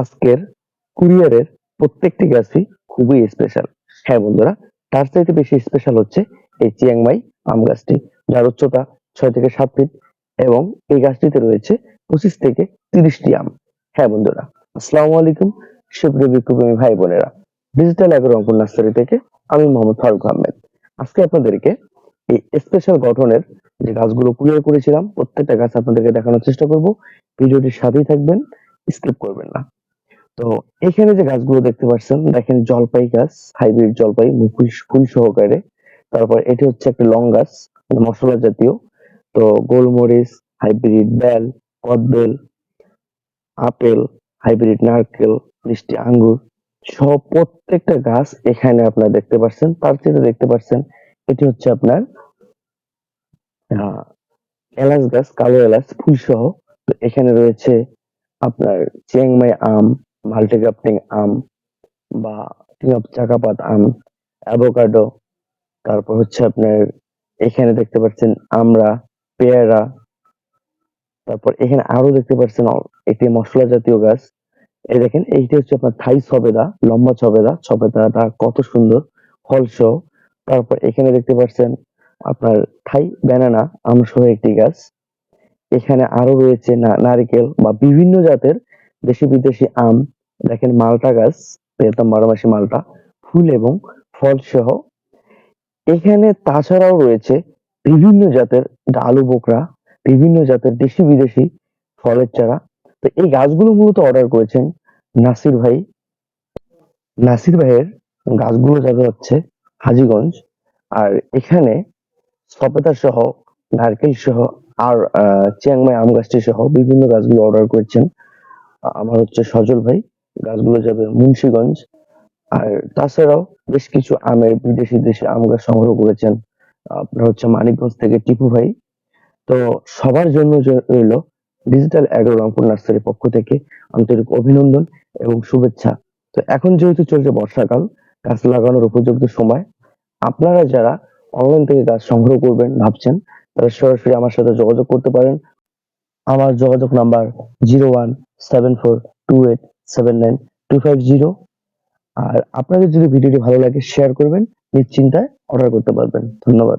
আজকের কুরিয়ারের প্রত্যেকটি গাছই খুবই স্পেশাল হ্যাঁ বন্ধুরা, তার চাইতে বেশি স্পেশাল হচ্ছে এই চিয়াংমাই আম গাছটি, যার উচ্চতা ছয় থেকে সাত ফিট এবং এই গাছটিতে রয়েছে পঁচিশ থেকে তিরিশটি আম। হ্যাঁ বন্ধুরা, আসসালামু আলাইকুম সুপ্রিয় ভাই বোনেরা। ডিজিটাল এগ্রো অঙ্কুর নার্সারি থেকে আমি মোহাম্মদ ফারুক আহমেদ। আজকে আপনাদেরকে এই স্পেশাল গঠনের যে গাছগুলো কুরিয়ার করেছিলাম, প্রত্যেকটা গাছ আপনাদেরকে দেখানোর চেষ্টা করব। ভিডিওটির সাথেই থাকবেন স্কিপ করবেন না। তো এখানে যে গাছগুলো দেখতে পাচ্ছেন, দেখেন জলপাই গাছ, হাইব্রিড জলপাই মুকুল ফুল সহকারে। তারপর এটি হচ্ছে একটা লং গাছ মানে মশলা জাতীয়। তো গোলমরিচ, হাইব্রিড বেল, কদবেল, আপেল, হাইব্রিড নারকেল, মিষ্টি আঙ্গুর সব প্রত্যেকটা গাছ এখানে আপনারা দেখতে পাচ্ছেন। তার চেয়ে দেখতে পাচ্ছেন, এটি হচ্ছে আপনার এলাচ গাছ, কালো এলাচ ফুল সহ তো এখানে রয়েছে আপনার চেংমাই আম মাল্টিগ্রাফটিং আম বা চাকাপাত আম, অ্যাভোকাডো, তারপর হচ্ছে আপনার এখানে দেখতে পাচ্ছেন আমরা, পেয়ারা, তারপর এখানে আরও দেখতে পাচ্ছেন একটি মশলা জাতীয় গাছ। এই দেখেন, এইটা হচ্ছে আপনার থাই সবেদা, লম্বা সবেদা ছবেদাটা কত সুন্দর ফল সহ তারপর এখানে দেখতে পাচ্ছেন আপনার থাই ব্যানানা আম সহ একটি গাছ। এখানে আরও রয়েছে নারিকেল বা বিভিন্ন জাতের দেশি বিদেশি আম দেখেন মালটা গাছ পেতাম বারো মাসি মালটা, ফুল এবং ফল সহ। এখানে তাছাড়াও রয়েছে বিভিন্ন জাতের আলু বোকরা, বিভিন্ন জাতের দেশি বিদেশি ফলের চারা। তো এই গাছগুলো মূলত অর্ডার করেছেন নাসির ভাই। নাসির ভাইয়ের গাছগুলো যাবে হচ্ছে হাজীগঞ্জ। আর এখানে সপেতা সহ, নারকেল সহ, আর চিয়াংমাই আম গাছটি সহ বিভিন্ন গাছগুলো অর্ডার করেছেন আমার হচ্ছে সজল ভাই। গাছগুলো যাবে মুন্সিগঞ্জ। আর তাছাড়াও বেশ কিছু আমের বিদেশি দেশে আম গাছ সংগ্রহ করেছেন, আপনার হচ্ছে মানিকগঞ্জ থেকে টিপু ভাই। তো সবার জন্য রইল ডিজিটাল অ্যাগ্রো রংপুর নার্সারির পক্ষ থেকে আন্তরিক অভিনন্দন এবং শুভেচ্ছা। তো এখন যেহেতু চলছে বর্ষাকাল, গাছ লাগানোর উপযুক্ত সময়, আপনারা যারা অনলাইন থেকে গাছ সংগ্রহ করবেন ভাবছেন, তারা সরাসরি আমার সাথে যোগাযোগ করতে পারেন। আমার যোগাযোগ number zero one seven four two eight seven nine two five zero আর আপনাদের যদি ভিডিওটি ভালো লাগে শেয়ার করবেন, নিশ্চিন্তায় অর্ডার করতে পারবেন। ধন্যবাদ।